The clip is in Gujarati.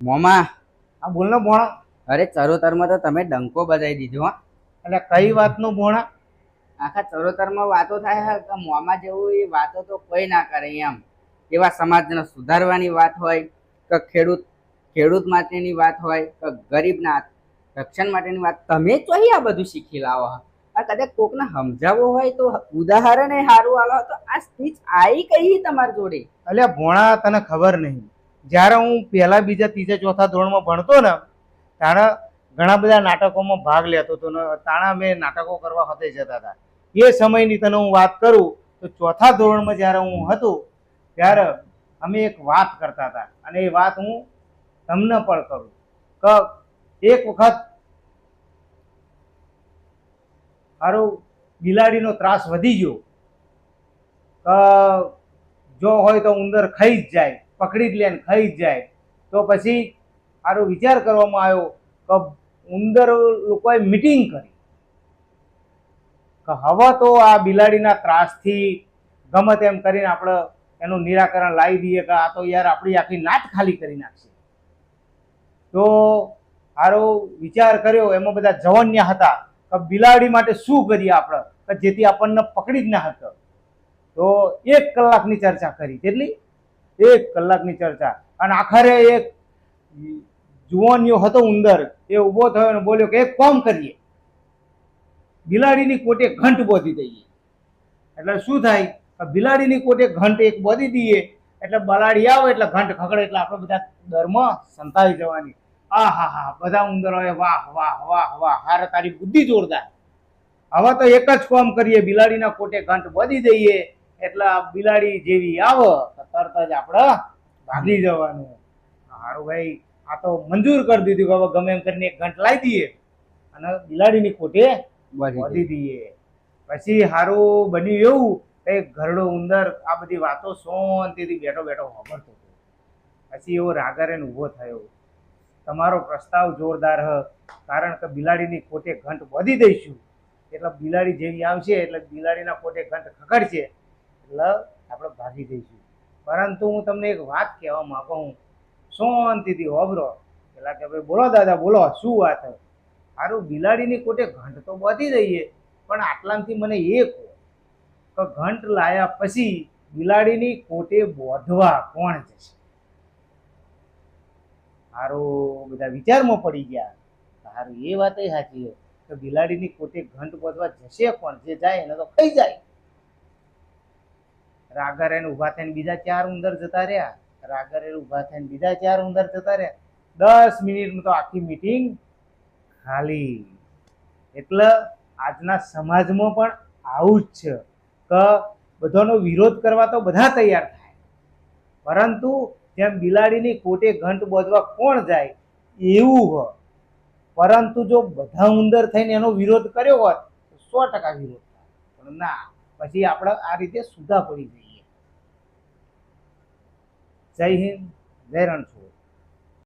મોમાં. આ બોલ નો ભોણા. અરે ચરોતરમાં તો તમે ડંકો બજાવી દીધો હો. એટલે કઈ વાતનું ભોણા? આખા ચરોતરમાં વાતો થાય હા કે મોમા જેવું એ વાતો તો કોઈ ના કરે એમ. એવા સમાજને સુધારવાની વાત હોય કે ખેડૂત ખેડૂત માટેની વાત હોય કે ગરીબના રક્ષણ માટેની વાત. તમે ચોહી આ બધું શીખી લાવો? આ કદાચ કોકને સમજાવવું હોય તો ઉદાહરણ એ સારું આલો તો આ સ્પીચ આવી કઈ તમારી જોડે? એટલે ભોણા તને ખબર નહીં. જ્યારે હું પહેલા, બીજા, ત્રીજા, ચોથા ધોરણમાં ભણતો ને ત્યારે ઘણા બધા નાટકોમાં ભાગ લેતો હતો ને, તાણા અમે નાટકો કરવા હતે જતા હતા. એ સમયની તને હું વાત કરું, તો ચોથા ધોરણમાં જ્યારે હું હતો, ત્યારે અમે એક વાત કરતા હતા. અને એ વાત હું તમને પણ કરું. કે, એક વખત મારો બિલાડીનો ત્રાસ વધી ગયો. જો હોય તો ઉંદર ખાઈ જ જાય. પકડી જ લે ને ખાઈ જ જાય. તો પછી મારો વિચાર કરવામાં આવ્યો કે ઉંદર લોકોએ મિટિંગ કરી. કે હવે તો આ બિલાડીના ત્રાસથી ગમે તેમ કરીને આપણે એનું નિરાકરણ લાવી દઈએ કે આ તો યાર આપણી આખી નાટ ખાલી કરી નાખશે. તો સારો વિચાર કર્યો, એમાં બધા જવાન્યા હતા કે બિલાડી માટે શું કરીએ આપણે? કે જેથી આપણને પકડી જ ના હતો તો એક કલાકની ચર્ચા કરી. કેટલી? એક કલાકની ચર્ચા. અને આખરે એક જુવાનીઓ હતો ઉંદર, એ ઊભો થયો અને બોલ્યો કે એક કોમ કરીએ. બિલાડીની કોટે ઘંટ બોધી દઈએ. એટલે શું થાય? બિલાડીની કોટે ઘંટ એક બોધી દઈએ. એટલે બલાડી આવે એટલે ઘંટ ખગડે એટલે આપણે બધા ડરમાં સંતાઈ જવાની. આ હા હા બધા ઉંદરોએ વાહ વાહ વાહ વાહ, હારે તારી બુદ્ધિ જોરદાર. હવે તો એક જ કોમ કરીએ, બિલાડીના કોટે ઘંટ બોધી દઈએ. એટલે બિલાડી જેવી આવો તરત જ આપણે ભાગી જવાનું. સારું ભાઈ આ તો મંજૂર કરી દીધું કે હવે ગમે એમ કરીને એક ઘંટ લાવી દઈએ અને બિલાડીની ખોટે વધી દઈએ. પછી સારું બન્યું એવું કે ઘરડો ઉંદર આ બધી વાતો શાંતિથી બેઠો બેઠો સાંભળતો હતો. પછી એવો રાગારેન ઊભો થયો. તમારો પ્રસ્તાવ જોરદાર હ કારણ કે બિલાડીની ખોટે ઘંટ વધી દઈશું. એટલે બિલાડી જેવી આવશે એટલે બિલાડીના કોટે ઘંટ ખકડશે એટલે આપણે ભાગી જઈશું. પરંતુ હું તમને એક વાત કહેવા માગું હું શાંતિથી હોબરો પેલા કે ભાઈ, બોલો દાદા, બોલો, શું વાત સારું બિલાડીની કોટે ઘંટ તો બોધી દઈએ, પણ આટલામાંથી મને એ કહો કે ઘંટ લાયા પછી બિલાડીની કોટે બોધવા કોણ જશે? સારું બધા વિચારમાં પડી ગયા. સારું એ વાત સાચી છે કે બિલાડીની કોટે ઘંટ બોધવા જશે કોણ? જે જાય એને તો ખાઈ જાય. રાગર એને ઊભા થઈને બીજા ચાર ઉંદર જતા રહ્યા. રાગર એને ઊભા થઈને બીજા ચાર ઉંદર જતા રહ્યા. દસ મિનિટમાં તો આખી મીટિંગ ખાલી. એટલે આજના સમાજમાં પણ આવું જ છે કે બધાનો વિરોધ કરવા તો બધા તૈયાર થાય. પરંતુ જેમ બિલાડીની કોટે ઘંટ બોધવા કોણ જાય એવું હોય. પરંતુ જો બધા ઉંદર થઈને એનો વિરોધ કર્યો હોત તો સો ટકા વિરોધ થાય. પણ ના. પછી આપણે આ રીતે સુધા પડી જઈએ. જય હિન્દ જય રણછોડ.